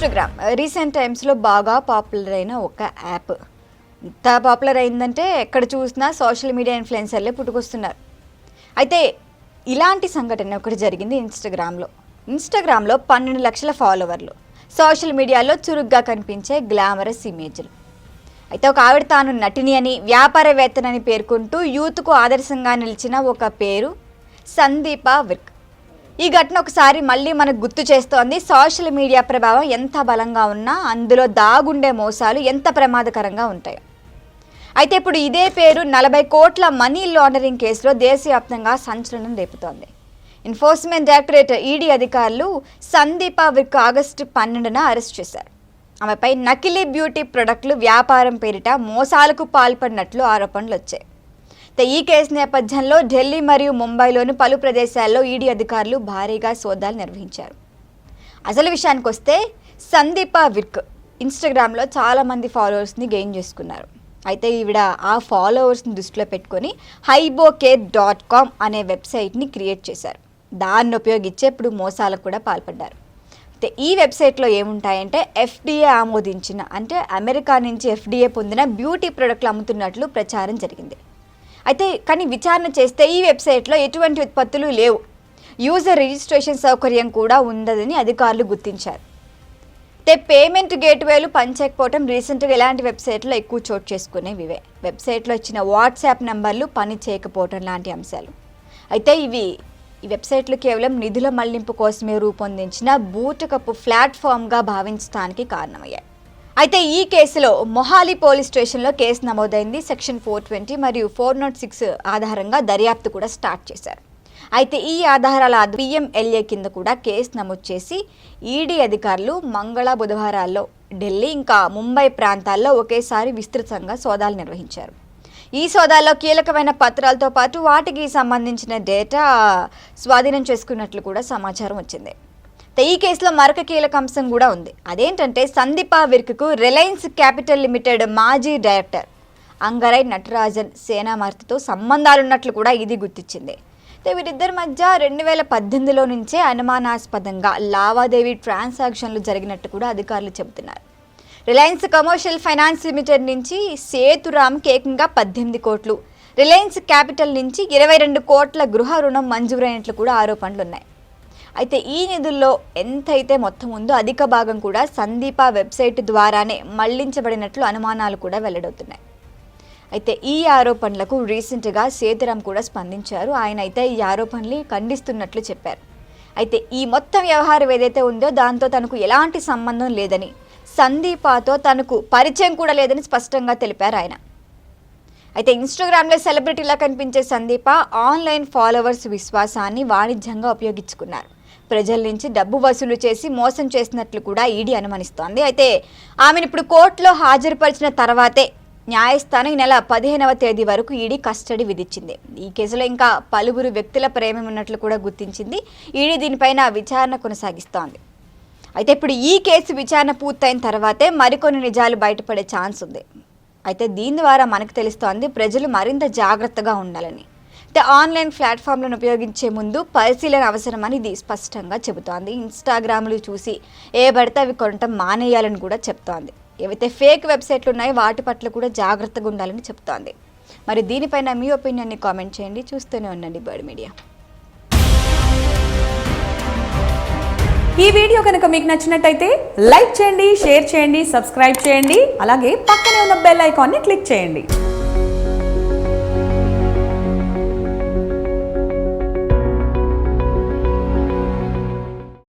Instagram. Uh, recent టైమ్స్లో బాగా popular అయిన ఒక యాప్ ఎంత పాపులర్ అయిందంటే ఎక్కడ చూసినా సోషల్ మీడియా ఇన్ఫ్లుయెన్సర్లే పుట్టుకొస్తున్నారు. అయితే ఇలాంటి సంఘటన ఒకటి జరిగింది ఇన్స్టాగ్రామ్లో. ఇన్స్టాగ్రామ్లో పన్నెండు లక్షల ఫాలోవర్లు సోషల్ మీడియాలో చురుగ్గా కనిపించే గ్లామరస్ ఇమేజ్లు అయితే ఒక ఆవిడ తాను నటిని అని వ్యాపారవేత్తనని పేర్కొంటూ యూత్కు ఆదర్శంగా నిలిచిన ఒక పేరు సందీప విర్క్. ఈ ఘటన ఒకసారి మళ్ళీ మనకు గుర్తు చేస్తోంది. సోషల్ మీడియా ప్రభావం ఎంత బలంగా ఉన్నా అందులో దాగుండే మోసాలు ఎంత ప్రమాదకరంగా ఉంటాయో. అయితే ఇప్పుడు ఇదే పేరు నలభై కోట్ల మనీ లాండరింగ్ కేసులో దేశవ్యాప్తంగా సంచలనం రేపుతోంది. ఎన్ఫోర్స్మెంట్ డైరెక్టరేట్ ఈడీ అధికారులు సందీప విర్క్ ఆగస్టు పన్నెండున అరెస్ట్ చేశారు. ఆమెపై నకిలీ బ్యూటీ ప్రొడక్టులు వ్యాపారం పేరిట మోసాలకు పాల్పడినట్లు ఆరోపణలు వచ్చాయి ఈ కేసు నేపథ్యంలో ఢిల్లీ మరియు ముంబైలోని పలు ప్రదేశాల్లో ఈడీ అధికారులు భారీగా సోదాలు నిర్వహించారు. అసలు విషయానికి వస్తే సందీప విర్క్ ఇన్స్టాగ్రామ్లో చాలామంది ఫాలోవర్స్ని గెయిన్ చేసుకున్నారు. అయితే ఈవిడ ఆ ఫాలోవర్స్ని దృష్టిలో పెట్టుకొని హైబోకేర్ డాట్ కామ్ అనే వెబ్సైట్ని క్రియేట్ చేశారు. దాన్ని ఉపయోగించి ఇప్పుడు మోసాలకు కూడా పాల్పడ్డారు. అయితే ఈ వెబ్సైట్లో ఏముంటాయంటే ఎఫ్డిఏ ఆమోదించిన అంటే అమెరికా నుంచి ఎఫ్డిఏ పొందిన బ్యూటీ ప్రొడక్ట్లు అమ్ముతున్నట్లు ప్రచారం జరిగింది. అయితే కానీ విచారణ చేస్తే ఈ వెబ్సైట్లో ఎటువంటి ఉత్పత్తులు లేవు. యూజర్ రిజిస్ట్రేషన్ సౌకర్యం కూడా ఉండదని అధికారులు గుర్తించారు. అయితే పేమెంట్ గేట్వేలు పనిచేయకపోవటం రీసెంట్గా ఇలాంటి వెబ్సైట్లో ఎక్కువ చోటు చేసుకునేవివే వెబ్సైట్లో ఇచ్చిన వాట్సాప్ నెంబర్లు పని చేయకపోవటం లాంటి అంశాలు. అయితే ఇవి ఈ వెబ్సైట్లు కేవలం నిధుల మళ్ళింపు కోసమే రూపొందించిన బూటకపు ప్లాట్ఫామ్గా భావించడానికి కారణమయ్యాయి. అయితే ఈ కేసులో మొహాలి పోలీస్ స్టేషన్లో కేసు నమోదైంది. సెక్షన్ ఫోర్ ట్వంటీ మరియు ఫోర్ నాట్ సిక్స్ ఆధారంగా దర్యాప్తు కూడా స్టార్ట్ చేశారు. అయితే ఈ ఆధారాల పిఎంఎల్ఏ కింద కూడా కేసు నమోదు చేసి ఈడీ అధికారులు మంగళ బుధవారాల్లో ఢిల్లీ ఇంకా ముంబై ప్రాంతాల్లో ఒకేసారి విస్తృతంగా సోదాలు నిర్వహించారు. ఈ సోదాల్లో కీలకమైన పత్రాలతో పాటు వాటికి సంబంధించిన డేటా స్వాధీనం చేసుకున్నట్లు కూడా సమాచారం వచ్చింది. ఈ కేసులో మరొక కీలక అంశం కూడా ఉంది. అదేంటంటే సందీప విర్క్కు రిలయన్స్ క్యాపిటల్ లిమిటెడ్ మాజీ డైరెక్టర్ అంగరై నటరాజన్ సేనామార్తితో సంబంధాలున్నట్లు కూడా ఇది గుర్తించింది. అయితే వీరిద్దరి మధ్య రెండు వేల పద్దెనిమిదిలో నుంచే అనుమానాస్పదంగా లావాదేవీ ట్రాన్సాక్షన్లు జరిగినట్టు కూడా అధికారులు చెబుతున్నారు. రిలయన్స్ కమర్షియల్ ఫైనాన్స్ లిమిటెడ్ నుంచి సేతురామ్కి ఏకంగా పద్దెనిమిది కోట్లు రిలయన్స్ క్యాపిటల్ నుంచి ఇరవై రెండు కోట్ల గృహ రుణం మంజూరైనట్లు కూడా ఆరోపణలు ఉన్నాయి అయితే ఈ నిధుల్లో ఎంతైతే మొత్తం ఉందో అధిక భాగం కూడా సందీప వెబ్సైట్ ద్వారానే మళ్ళించబడినట్లు అనుమానాలు కూడా వెల్లడవుతున్నాయి. అయితే ఈ ఆరోపణలకు రీసెంట్గా సేతురాం కూడా స్పందించారు. ఆయన అయితే ఈ ఆరోపణలు ఖండిస్తున్నట్లు చెప్పారు. అయితే ఈ మొత్తం వ్యవహారం ఏదైతే ఉందో దాంతో తనకు ఎలాంటి సంబంధం లేదని సందీపాతో తనకు పరిచయం కూడా లేదని స్పష్టంగా తెలిపారు ఆయన. అయితే ఇన్స్టాగ్రామ్లో సెలబ్రిటీలా కనిపించే సందీప ఆన్లైన్ ఫాలోవర్స్ విశ్వాసాన్ని వాణిజ్యంగా ఉపయోగించుకున్నారు. ప్రజల నుంచి డబ్బు వసూలు చేసి మోసం చేసినట్లు కూడా ఈడీ అనుమానిస్తోంది. అయితే ఆమెను ఇప్పుడు కోర్టులో హాజరుపరిచిన తర్వాతే న్యాయస్థానం ఈ నెల పదిహేనవ తేదీ వరకు ఈడీ కస్టడీ విధించింది. ఈ కేసులో ఇంకా పలువురు వ్యక్తుల ప్రేమ ఉన్నట్లు కూడా గుర్తించింది. ఈడీ దీనిపైన విచారణ కొనసాగిస్తోంది. అయితే ఇప్పుడు ఈ కేసు విచారణ పూర్తయిన తర్వాతే మరికొన్ని నిజాలు బయటపడే ఛాన్స్ ఉంది. అయితే దీని ద్వారా మనకు తెలుస్తోంది ప్రజలు మరింత జాగ్రత్తగా ఉండాలని. ఆన్లైన్ ప్లాట్ఫామ్లను ఉపయోగించే ముందు పరిశీలన అవసరమని ఇది స్పష్టంగా చెబుతోంది. ఇన్స్టాగ్రామ్లు చూసి ఏ పడితే అవి కొనటం మానేయాలని కూడా చెప్తోంది. ఏవైతే ఫేక్ వెబ్సైట్లు ఉన్నాయో వాటి పట్ల కూడా జాగ్రత్తగా ఉండాలని చెప్తోంది. మరి దీనిపైన మీ ఒపీనియన్ని కామెంట్ చేయండి. చూస్తూనే ఉండండి బర్డ్ మీడియా ఈ వీడియో కనుక మీకు నచ్చినట్టయితే లైక్ చేయండి షేర్ చేయండి సబ్స్క్రైబ్ చేయండి. అలాగే పక్కనే ఉన్న బెల్ ఐకాన్ని క్లిక్ చేయండి.